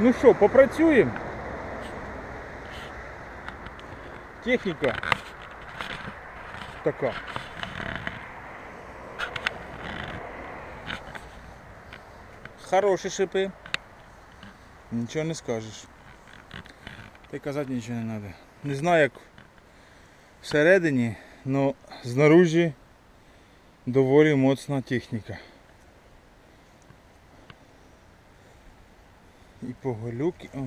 Ну що, попрацюємо? Техніка така. Хороші шипи. Нічого не скажеш. Та й казати нічого не треба. Не знаю як всередині, але знаружі доволі моцна техніка. І поголюки. О.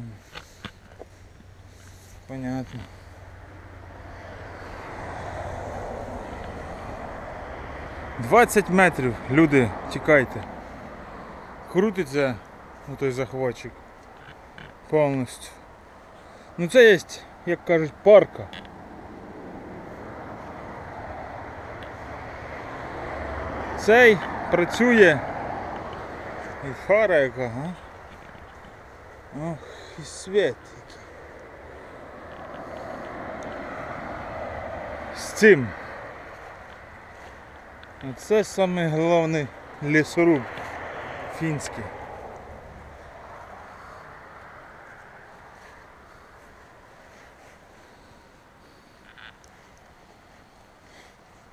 Понятно. Двадцять метрів, люди, тікайте. Крутиться ну, той захватчик. Повністю. Ну це є, як кажуть, парка. Цей працює. І фара яка, га? Ох, і світ який. З цим. Оце саме головний лісоруб фінський.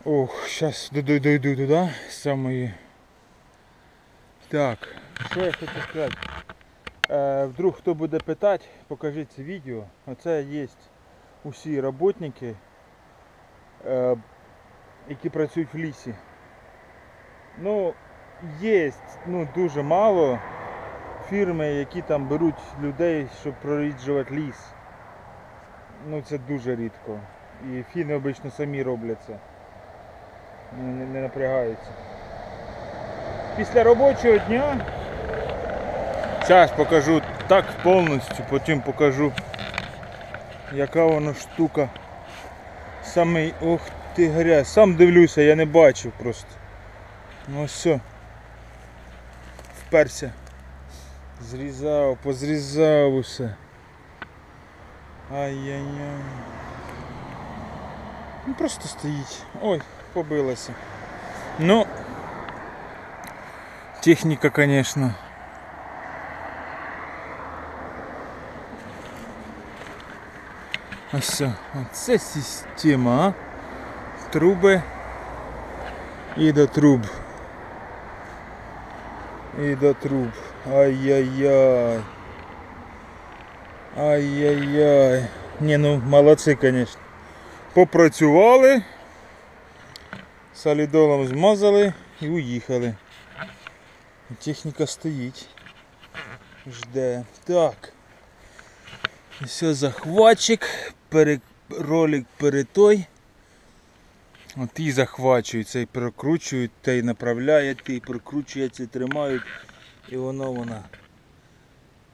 Ох, зараз дойду, туди, з самої. Так, що я хочу сказати? Е, вдруг хто буде питати, покажіть це відео. Оце є усі роботники, е, які працюють в лісі. Ну, є ну, дуже мало фірми, які там беруть людей, щоб проріджувати ліс. Ну це дуже рідко. І фіни обично самі роблять це. Не, не, не напрягаються. Після робочого дня Зараз покажу так повністю, потім покажу яка вона штука. Самий, ох ти грязь. Сам дивлюся, я не бачив просто. Ну все. Вперся. Зрізав, позрізав усе. Ай-яй-яй. Ну просто стоїть. Ой, побилася. Ну техніка, конечно. Ось. Оце система, а? Труби і до труб. І до труб. Ай-яй-яй. Ай-яй-яй. Не, ну молодці, конечно. Попрацювали. Солідолом змазали і уїхали. Техніка стоїть. Жде. Так. Все, захватчик, ролик перетой. От і захвачують, цей прокручують, той направляє, той прокручує, цей тримають. І воно вона.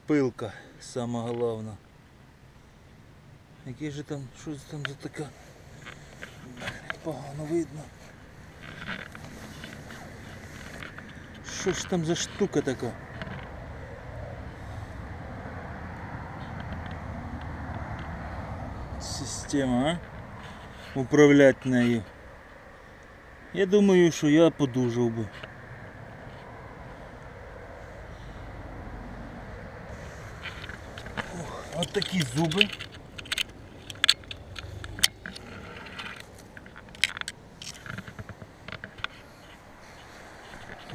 Пилка сама головна. Який же там, що там за така? Погано видно. Що ж там за штука така? Система, а? Управлять нею. Я думаю, що я подужав би. От такі зуби.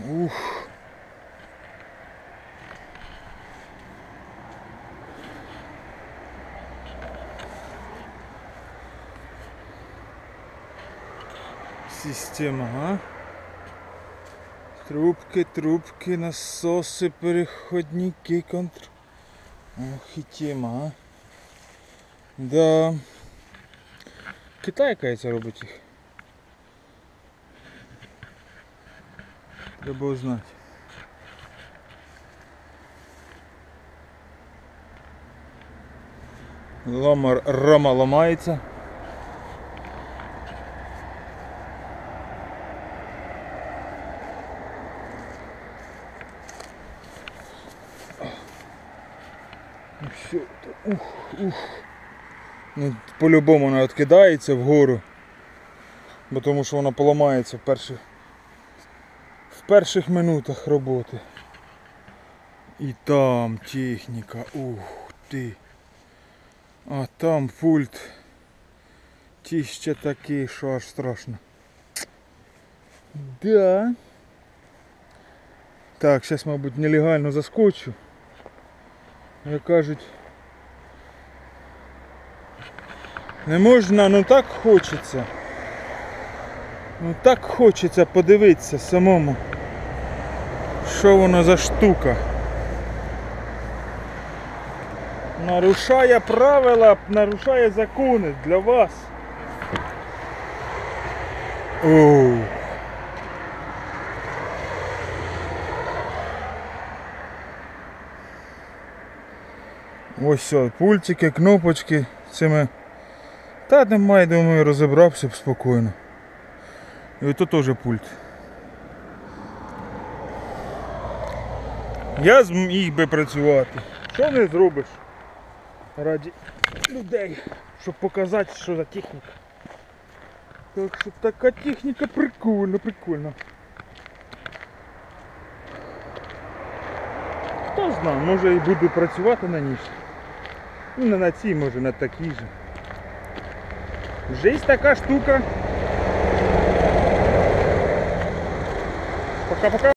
Ух. Система, а? Трубки, трубки, насоси, переходники, контр... Ох і тема, а? Да. Китай, кажется, робить їх. Треба узнати. Лома, рама ламається. Що? Ух, ух. Ну, по-любому вона відкидається вгору. Бо тому що вона поламається в перших, в перших минутах роботи. І там техніка. Ух ти. А там пульт. Ті ще такий, що аж страшно. Да. Так, зараз, мабуть, нелегально заскочу. Як кажуть. Не можна, ну так хочеться. Ну так хочеться подивитися самому. Що воно за штука? Нарушає правила, нарушає закони для вас. Оу. Ось все, пультики, кнопочки цими. Та немає, думаю, розібрався б спокійно. І ото теж пульт. Я зміг би працювати. Що не зробиш? Раді людей, щоб показати, що за техніка. Так що така техніка прикольна, прикольна. Хто знає, може і буду працювати на ній. Ну не на цій, може на такій же. Жизнь така штука. Пока-пока.